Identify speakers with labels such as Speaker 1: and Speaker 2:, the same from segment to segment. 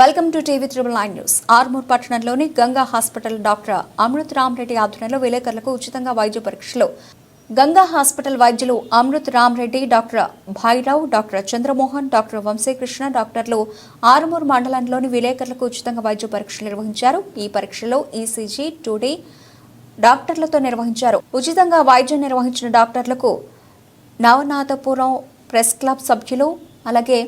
Speaker 1: Welcome to TV triple nine news. Armoor పట్టణంలోని Ganga hospital doctor Amrit Ramareddy ఆధ్వర్యంలో విలేకరులకు ఉచితంగా వైద్య పరీక్షలు. గంగా హాస్పిటల్ వైద్యులు Amrit Ramareddy doctor Bhairao doctor Chandramohan doctor Vamsikrishna డాక్టర్లు ఆర్మూర్ మండలంలోని విలేకరులకు ఉచితంగా వైద్య పరీక్షలు నిర్వహించారు. ఈ పరీక్షలో ఈసీజీ టూడీ డాక్టర్లతో నిర్వహించారు. ఉచితంగా వైద్యం నిర్వహించిన డాక్టర్లకు నవనాథపురం ప్రెస్ క్లబ్ సభ్యులు అలాగే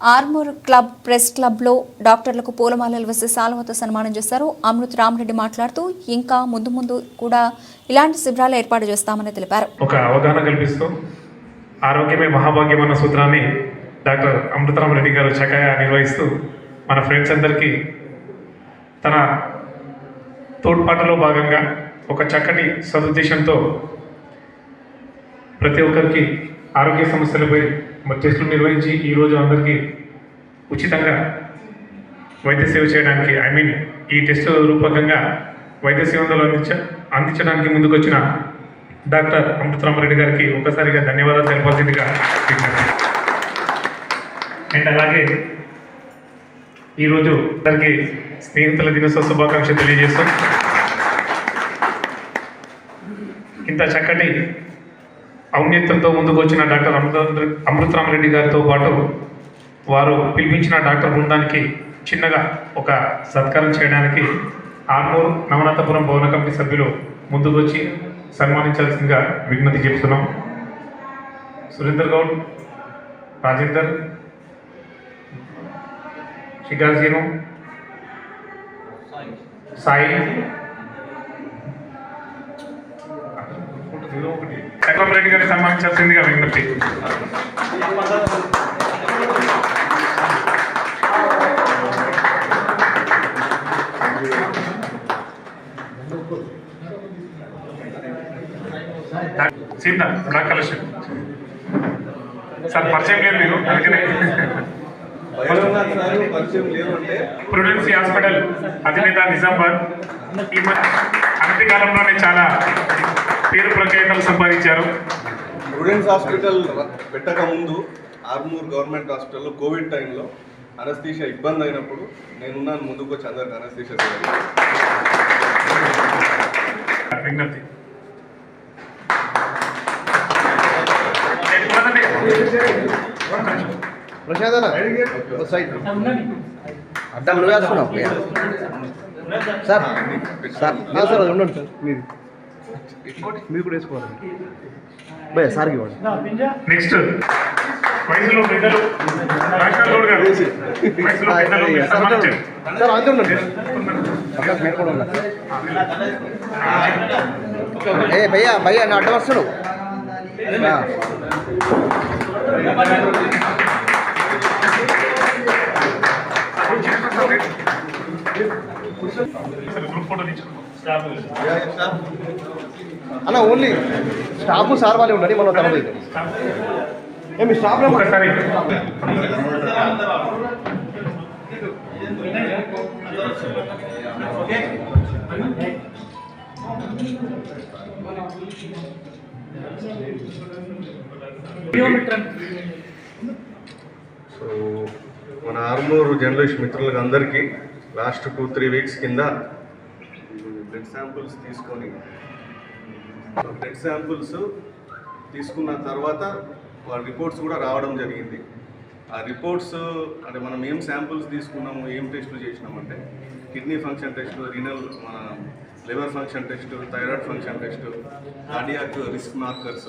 Speaker 1: ఆర్మూర్ క్లబ్ ప్రెస్ క్లబ్లో డాక్టర్లకు పూలమాలలు వేసి సాల్వతో సన్మానం చేశారు. అమృత్ రామరెడ్డి మాట్లాడుతూ ఇంకా ముందు ముందు కూడా ఇలాంటి శిబిరాలు ఏర్పాటు చేస్తామని తెలిపారు.
Speaker 2: ఒక అవగాహన కల్పిస్తూ ఆరోగ్యమే మహాభాగ్యం అన్న సూత్రాన్ని డాక్టర్ అమృతరామరెడ్డి గారు చక్కగా నిర్వహిస్తూ మన ఫ్రెండ్స్ అందరికీ తన తోడ్పాటులో భాగంగా ఒక చక్కటి సదుద్దేశంతో ప్రతి ఒక్కరికి ఆరోగ్య సమస్యలపై మరి టెస్టులు నిర్వహించి ఈరోజు అందరికీ ఉచితంగా వైద్య సేవ చేయడానికి ఐ మీన్ ఈ టెస్ట్ రూపకంగా వైద్య సేవలు అందించ అందించడానికి ముందుకొచ్చిన డాక్టర్ అమృతరామరెడ్డి గారికి ఒకసారిగా ధన్యవాదాలు తెలిపాల్సిందిగా అండ్ అలాగే ఈరోజు అందరికీ స్నేహితుల దినోత్సవ శుభాకాంక్షలు తెలియజేస్తాం ఇంత చక్కటి ఔన్నత్యంతో ముందుకు వచ్చిన డాక్టర్ అమృత అమృతరామరెడ్డి గారితో పాటు వారు పిలిపించిన డాక్టర్ బృందానికి చిన్నగా ఒక సత్కారం చేయడానికి ఆర్మూర్ నవనాథపురం భవన కమిటీ సభ్యులు ముందుకు వచ్చి సన్మానించాల్సిందిగా విజ్ఞప్తి చేస్తున్నాం సురేందర్ గౌడ్ రాజేందర్ షిగాజీను సాయి. చక్రం రెడ్డి గారిని సన్మానించాల్సిందిగా విజ్ఞప్తి సీత బ్లాక్ కలెక్షన్. సార్ పరిచయం లేదు మీరు అందుకనే. ప్రుడెన్సీ హాస్పిటల్ అధినేత నిజామాబాద్ ఈ మధ్య అనతి కాలంలోనే చాలా పేరు ప్రఖ్యాతలు సంపాదించారు.
Speaker 3: ప్రుడెన్స్ హాస్పిటల్ పెట్టక ముందు ఆర్మూర్ గవర్నమెంట్ హాస్పిటల్లో కోవిడ్ టైంలో అనస్థీషియా ఇబ్బంది అయినప్పుడు నేనున్నాను ముందుకు వచ్చి అందరికి అనస్థీషియా
Speaker 2: విజ్ఞప్తి.
Speaker 4: అడ్డం నువ్వు వేసుకున్నావు సార్ సార్ సార్ ఉండండి సార్. మీరు. మీరు కూడా వేసుకోవాలి భయ సార్కి ఇవ్వండి
Speaker 2: నెక్స్ట్ వయసులో పెద్దలు.
Speaker 4: సార్ అంతే ఉండండి. మీరు కూడా ఉన్నారు ఏ భయ్యా భయ్యా నా అడ్డం వస్తున్నావు. ఆ.
Speaker 2: అసలు గ్రూప్ ఫోటో తీసుకుంటాం
Speaker 4: అన్న ఓన్లీ స్టాఫ్ సార్ వాళ్ళే ఉండండి మనం తర్వాత ఏమి స్టాఫ్.
Speaker 3: సో మన ఆర్మూర్ జర్నలిస్ట్ మిత్రులకు అందరికీ లాస్ట్ టూ త్రీ వీక్స్ కింద బ్లడ్ శాంపుల్స్ తీసుకొని బ్లడ్ శాంపుల్స్ తీసుకున్న తర్వాత వాళ్ళ రిపోర్ట్స్ కూడా రావడం జరిగింది. ఆ రిపోర్ట్స్ అంటే మనం ఏం శాంపుల్స్ తీసుకున్నాము ఏం టెస్టులు చేసినామంటే కిడ్నీ ఫంక్షన్ టెస్ట్ రీనల్ మన liver function test thyroid function test cardiac risk markers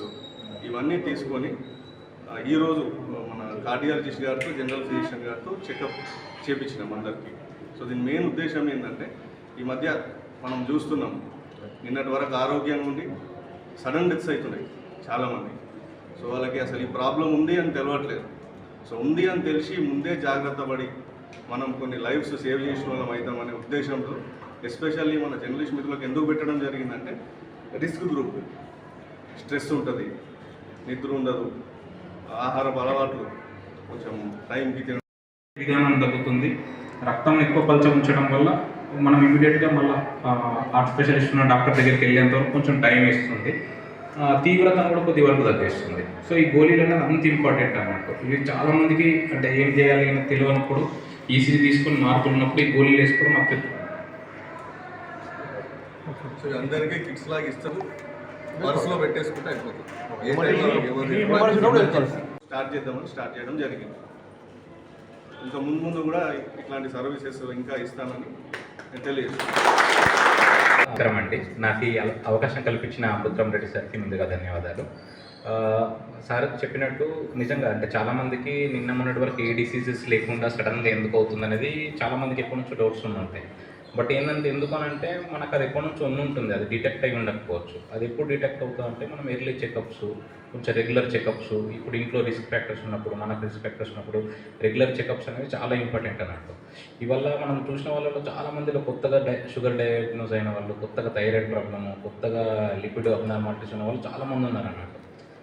Speaker 3: ఇవన్నీ తీసుకొని ఈరోజు మన కార్డియాలజిస్ట్ గారితో జనరల్ ఫిజిషియన్ గారితో చెకప్ చేపించినాం అందరికీ. సో దీని మెయిన్ ఉద్దేశం ఏంటంటే ఈ మధ్య మనం చూస్తున్నాం. నిన్నటి వరకు ఆరోగ్యంగా ఉండి సడన్ డెత్స్ అవుతున్నాయి చాలామంది. సో వాళ్ళకి అసలు ఈ ప్రాబ్లం ఉంది అని తెలియట్లేదు సో ఉంది అని తెలిసి ముందే జాగ్రత్త పడి మనం కొన్ని లైఫ్స్ సేవ్ చేసిన వాళ్ళం అవుతామనే ఉద్దేశంతో ఎస్పెషల్లీ మన జర్నలిస్ట్ మిత్రులకు ఎందుకు పెట్టడం జరిగిందంటే రిస్క్ గ్రూప్. స్ట్రెస్ ఉంటుంది నిద్ర ఉండదు ఆహారపు అలవాట్లు కొంచెం టైంకి తినడం
Speaker 5: విధానం తగ్గుతుంది. రక్తం ఎక్కువ పలచ ఉంచడం వల్ల మనం ఇమీడియట్గా మళ్ళీ హార్ట్ స్పెషలిస్ట్ ఉన్న డాక్టర్ దగ్గరికి వెళ్ళేంత వరకు కొంచెం టైం ఇస్తుంది. ఆ, తీవ్రతను కూడా కొద్ది వరకు తగ్గిస్తుంది. సో ఈ గోళీలు అనేది అంత ఇంపార్టెంట్ అన్నట్టు ఇవి చాలా మందికి అంటే ఏం చేయాలి అని తెలియనప్పుడు ఈసీజీ తీసుకొని మార్పులు ఉన్నప్పుడు ఈ గోళీలు వేసుకోవడం మాకు తెలుసు.
Speaker 3: సో అందరికీ కిట్స్ లాగా ఇస్తారు. పర్సులో పెట్టేసుకుంటే అయిపోతుంది. స్టార్ట్ చేద్దామని స్టార్ట్ చేయడం జరిగింది. ఇంకా ముందు ముందు కూడా ఇట్లాంటి సర్వీసెస్ ఇంకా ఇస్తానని నేను తెలియజేస్తాను
Speaker 5: అండి నాకు ఈ అవకాశం కల్పించిన బుద్ధం రెడ్డి సార్కి ముందుగా ధన్యవాదాలు. సార్ చెప్పినట్టు నిజంగా అంటే చాలామందికి నిన్న మొన్నటి వరకు ఏ డిసీజెస్ లేకుండా సడన్గా ఎందుకు అవుతుంది అనేది చాలామందికి ఎప్పటి నుంచో డౌట్స్ ఉంటాయి బట్ ఏంటంటే ఎందుకు అని అంటే మనకు అది ఎప్పటి నుంచో ఉంటుంది. అది డిటెక్ట్ అయి ఉండకపోవచ్చు. అది ఎప్పుడు డిటెక్ట్ అవుతుందంటే మనం ఎర్లీ చెకప్స్ కొంచెం రెగ్యులర్ చెకప్స్ ఇప్పుడు ఇంట్లో రిస్క్ ఫ్యాక్టర్స్ ఉన్నప్పుడు మనకు రిస్క్ ఫ్యాక్టర్స్ ఉన్నప్పుడు రెగ్యులర్ చెకప్స్ అనేవి చాలా ఇంపార్టెంట్ అన్నట్టు. ఇవల్ల మనం చూసిన వాళ్ళలో చాలా మందిలో కొత్తగా డై షుగర్ డయాగ్నోస్ అయిన వాళ్ళు కొత్తగా థైరాయిడ్ ప్రాబ్లము కొత్తగా లిపిడ్ అబ్నార్మాలిటీస్ ఉన్న వాళ్ళు చాలా మంది ఉన్నారు అన్నట్టు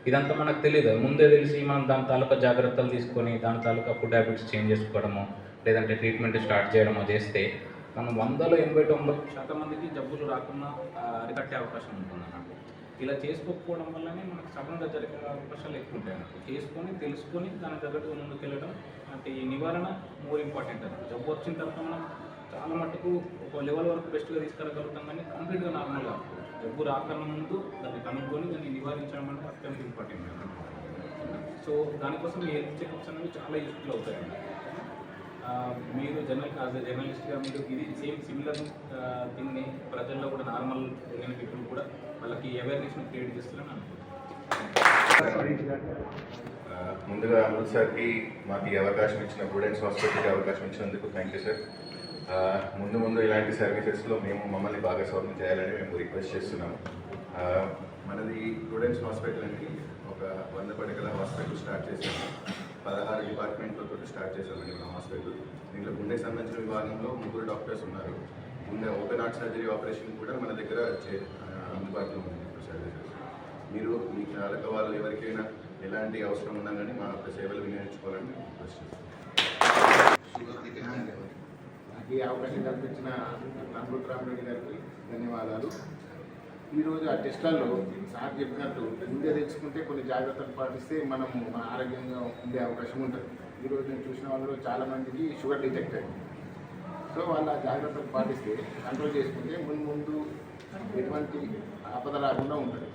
Speaker 5: ఇదంతా మనకు తెలియదు ముందే తెలిసి మనం దాని తాలూకా జాగ్రత్తలు తీసుకొని దాని తాలూకా ఫుడ్ హ్యాబిట్స్ చేంజ్ చేసుకోవడము లేదంటే ట్రీట్మెంట్ స్టార్ట్ చేయడమో చేస్తే మనం వందలో ఎనభై తొంభై శాతం మందికి జబ్బులు రాకుండా అరికట్టే అవకాశం ఉంటుంది అన్నట్టు ఇలా చేసుకోకపోవడం వల్లనే మనకు సడన్గా జరిగే అవకాశాలు ఎక్కువ ఉంటాయి అన్నట్టు చేసుకొని తెలుసుకొని దాని తగ్గట్టు ముందుకు వెళ్ళడం అంటే ఈ నివారణ మోర్ ఇంపార్టెంట్ అన్నట్టు జబ్బు వచ్చిన తర్వాత మనం చాలా మటుకు ఒక లెవెల్ వరకు బెస్ట్గా తీసుకురాగలుగుతాం కానీ కంప్లీట్గా నార్మల్గా జబ్బు రాకన్నా ముందు దాన్ని కనుక్కొని దాన్ని నివారించడం అంటే అత్యంత ఇంపార్టెంట్ సో దానికోసం ఈ హెల్త్ చెకప్స్ అనేవి చాలా యూస్ఫుల్ అవుతాయండి మీరు జర్నల్ యాజ్ ఎ జర్నలిస్ట్గా మీరు ఇది సేమ్ సిమిలర్ థింగ్ని ప్రజల్లో కూడా నార్మల్ జరిగిన పీపుల్ కూడా వాళ్ళకి అవేర్నెస్ క్రియేట్
Speaker 6: చేస్తున్నాను ముందుగా అమృత్ సార్కి మాకు ఈ అవకాశం ఇచ్చిన ప్రుడెన్స్ హాస్పిటల్కి అవకాశం ఇచ్చినందుకు థ్యాంక్ యూ సార్ ముందు ముందు ఇలాంటి సర్వీసెస్లో మేము మమ్మల్ని భాగస్వామ్యం చేయాలని మేము రిక్వెస్ట్ చేస్తున్నాము. మనది ప్రుడెన్స్ హాస్పిటల్ అండి. ఒక వంద పడకల హాస్పిటల్ స్టార్ట్ చేసాము పదహారు డిపార్ట్మెంట్లతో స్టార్ట్ చేసామండి మన హాస్పిటల్ దీంట్లో గుండె సంబంధించిన విభాగంలో ముగ్గురు డాక్టర్స్ ఉన్నారు. గుండె ఓపెన్ హార్ట్ సర్జరీ ఆపరేషన్ కూడా మన దగ్గర చే- మీరు మీ చాలక వాళ్ళు ఎవరికైనా ఎలాంటి అవసరం ఉన్నా కానీ మా యొక్క సేవలు వినియోగించుకోవాలని రిక్వెస్ట్
Speaker 7: నాకు ఈ అవకాశం కల్పించిన అమృతరామ్ రెడ్డి గారికి ధన్యవాదాలు. ఈరోజు ఆ టెస్టులలో సార్ చెప్పినట్టు ముందే తెచ్చుకుంటే కొన్ని జాగ్రత్తలు పాటిస్తే మనం మన ఆరోగ్యంగా ఉండే అవకాశం ఉంటుంది. ఈరోజు నేను చూసిన వాళ్ళలో చాలామందికి షుగర్ డిటెక్ట్ అయింది సో వాళ్ళు ఆ జాగ్రత్తలు పాటిస్తే కంట్రోల్ చేసుకుంటే ముందు ముందు ఎటువంటి ఆపద రాకుండా ఉంటుంది